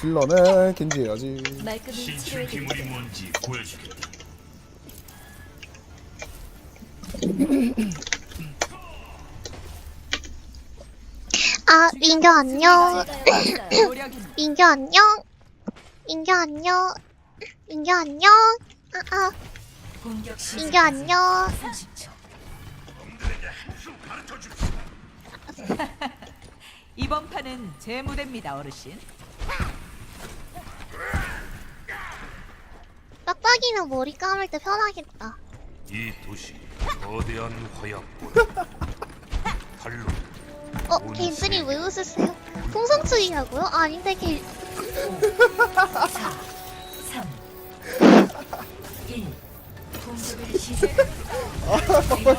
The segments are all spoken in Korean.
딜러는 겐지 해야지. 말끔히 치료해드릴게요. 기물이 뭔지 보여주겠다. 아, 민규 안녕. 민규 안녕. 민규 안녕. 민규 안녕. 아, 아, 공격 시작. 민규 안녕. 30초. 이번 판은 제 무대입니다, 어르신. 빡빡이는 머리 감을 때 편하겠다. 이 도시 거대한 화약보다 발로 어, 겐슨이 왜 웃으세요? 풍성충이라고요? 아닌데, 겐, 4, 3, 1. 공격을 시작합니다.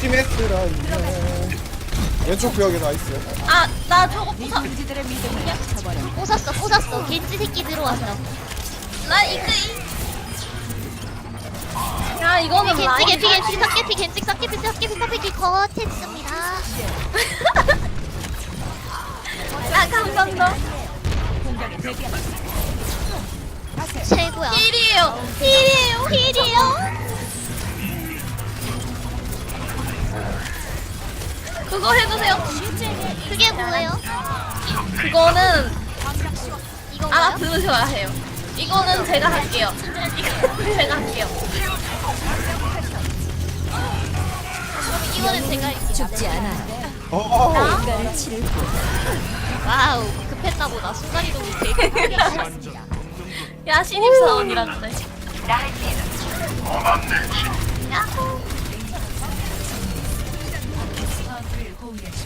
시메트라는 왼쪽 벽에 나 있어. 아, 나 저거 쳐버려. 부쉈어, 부쉈어. 겐지 새끼 들어왔어. 나 이거 이. 야 이거는 겐지 라인 개피, 겐지 삭개피, 겐지 삭개피, 삭개피, 삭개피, 거했습니다. 나 감사합니다. 최고야. 힐이에요. 힐이에요. 힐이요? 그거 해주세요. 그게 뭐예요? 그거는 이건가요? 알아들으셔야 해요. 이거는 제가 할게요. 이거 제가 할게요. 이거는 제가 할게요. 죽지. 어, 인간을 치를 뿐. 와우, 급했나 보다. 순간이동이 되게 야 신입사원이란데.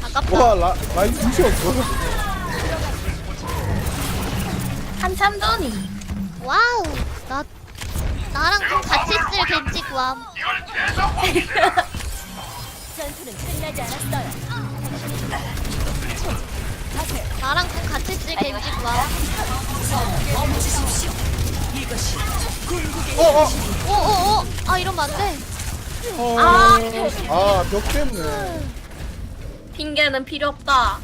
아깝다. 와 라, 라인 부셨어. 한참 전이. 와우, 나 나랑 좀 같이 쓸 겐지 구함. 전투는 끝나지 않았어요. 나랑 좀 같이 쓸 겐지 구함. 어, 어, 오오오, 아 이러면 안 돼. 어. 아. 아, 벽 때문에. 핑계는 필요 없다.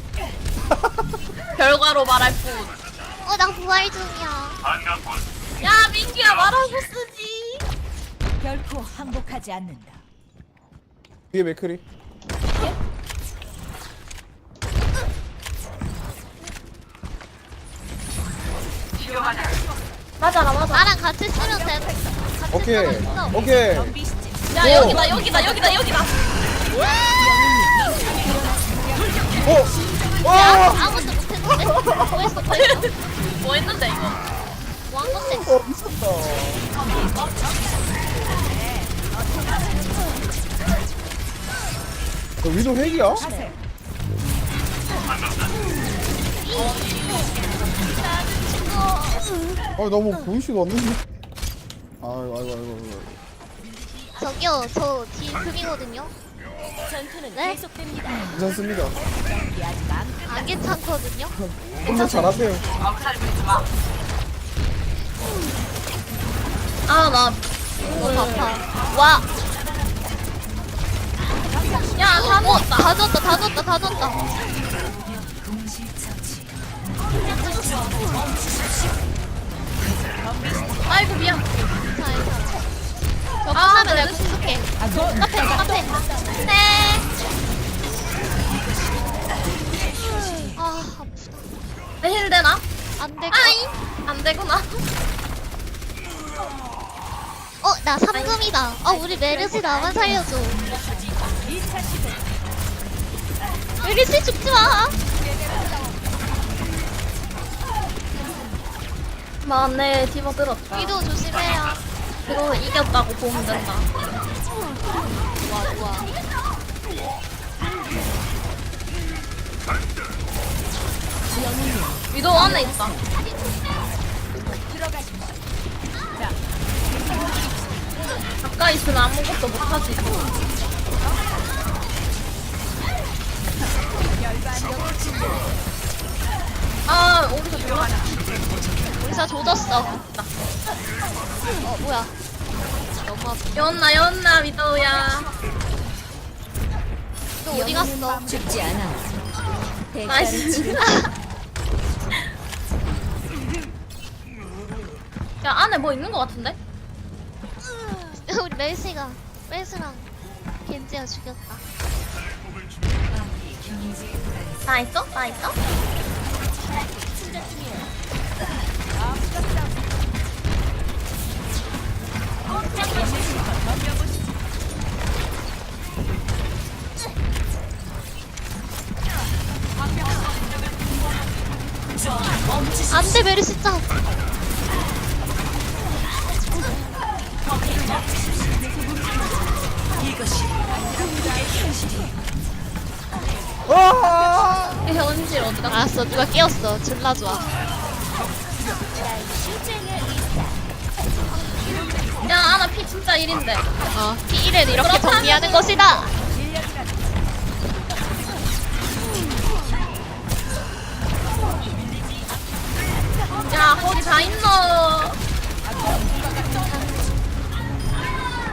결과로 말할 뿐. 어, 나 부활 중이야. 야 민규야 말하고 쓰지. 결코 항복하지 않는다. 뒤에 맥크리. 맞아라 맞아. 나랑 같이 쓰면 돼. 같이 오케이, 쓰면 있어. 오케이. 야 오. 여기다 여기다 여기다 여기다. 어, 야, 와, 아무것도 못했는데. 뭐 했어, 뭐 했어? 뭐 했는데 이거? 뭐 한 건데? 어 미쳤다. 너 위도 핵이야? 아 너무 보이시가 없는데. 아이고 아이고 아이고. 아이고. 저기요, 저뒤 금이거든요. 전투는 네? 계속됩니다. 괜찮습니다. 안 괜찮거든요. 혼자 잘하세요. 아 나 너무 아파. 와, 야, 다 어, 넣었다. 다 줬다, 다 줬다, 다 줬다. 내가 네. 공격해. 카페, 카페. 네. 아, 아프다. 내힐 되나? 안될 거. 아이 안 되구나. 어, 나 3금이다. 아, 우리 메르시 나만 살려줘. 메르시 죽지 마. 맞네 디버 들었다. 위도 조심해요. 이거 이겼다고 보면 된다. 좋아, 좋아. 위도 안에 있다. 가까이 있으면 아무것도 못하지. 아, 어디서 들어가냐. 우리사 조졌어. 어, 뭐야. 너무 아파. 연나, 연나, 위도야. 위도 어디 갔어? 죽지 않아. 대가를 나이스. 치르. 야 안에 뭐 있는 거 같은데? 우리 멜시가 멜스랑 겐지가 죽였다. 나 있어? 나 있어? 안돼 메르시 짱. 아! 현실 어디가? 알았어 누가 깨웠어. 졸라 좋아. 야 아나 피 진짜 1인데. 어 P1은 이렇게 정리하는 것이다. 야 거기 다 있노.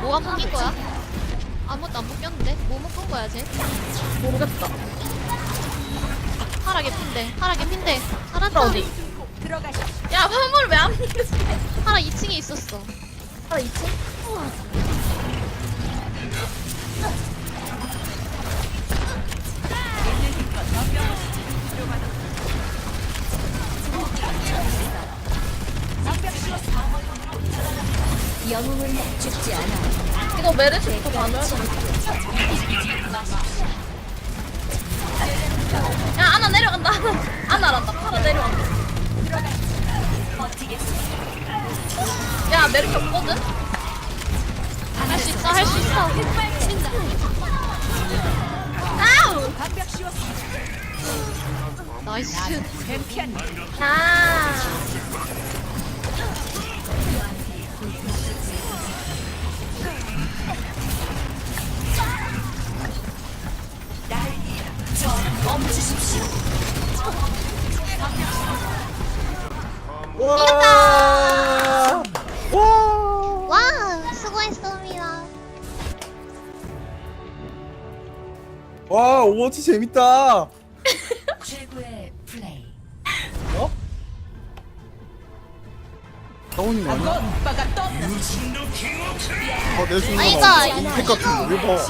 뭐가 묶인 거야? 아무것도 안 묶였는데? 뭐 묶은 거야 쟤? 모르겠다. 하라 개핀데 하라 개핀데 살았다 어디? 야 화물 왜안 믿지? 하라 2층에 있었어 아 2층? 영웅은 죽지 않아. 이거 메르시부터 돼. 야 아나 내려간다. 아나란다. 파라 내려간다. 야 메르시 없거든? 할 수 있어 할 수 있어 아우! 나이스 아. 와, 오버워치 재밌다. 최고의 플레이. 어? 다운이 아니야? 아, 내 순간 아이가 이거 같은 거. 이거 봐.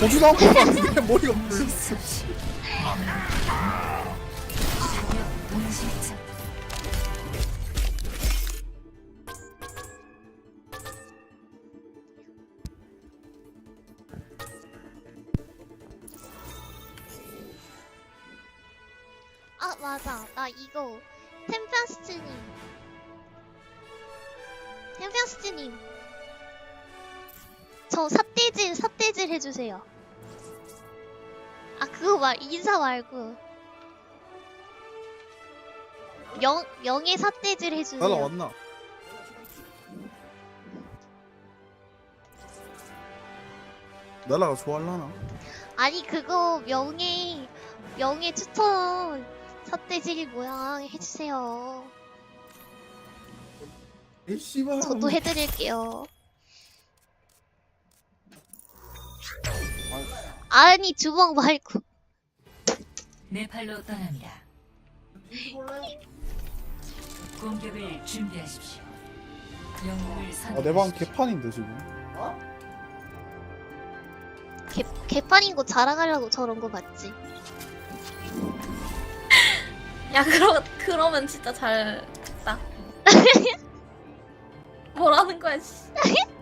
보지도 않고 봤는데 머리가 무슨 아 맞아. 나 이거 템페스트님. 템페스트님. 저 삿대질 삿대질 해주세요. 아 그거 말 인사 말고. 명 명예 삿대질 해주세요. 날라왔나? 날라가 좋아할라나? 아니 그거 명예 명예 추천 삿대질 모양 해주세요 에이 씨발 저도 해드릴게요 아니 주먹 말고 네팔로 떠납니다. 공격을 준비하십시오. 영웅을 선. 아, 내 방 개판인데 지금 개, 개판인 거 자랑하려고 저런 거 맞지? 야 그러 그러면 진짜 잘 됐다. 뭐라는 거야 씨.